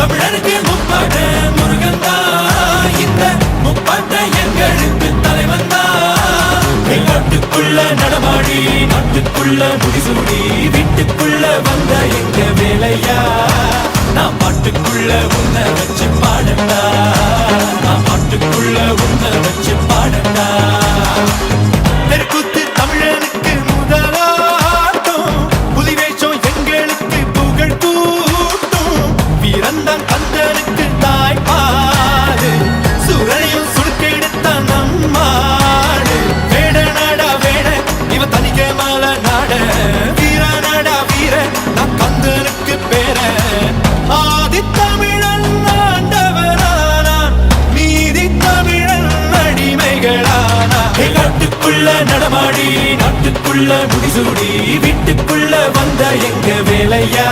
தமிழருக்கு முப்பாட்ட முருகன் தான் இந்த முப்பாட்ட எங்களுக்கு தலைவன் தான் நாட்டுக்குள்ள நடமாடி நாட்டுக்குள்ள முடிசூடி வீட்டுக்குள்ள வந்த எங்க வேலையா? நான் பாட்டுக்குள்ள உன்னை வச்சு பாடட்டா. நாட்டுக்குள்ள நடமாடி நாட்டுக்குள்ள முடிசூடி வீட்டுக்குள்ள வந்த எங்க வேலையா?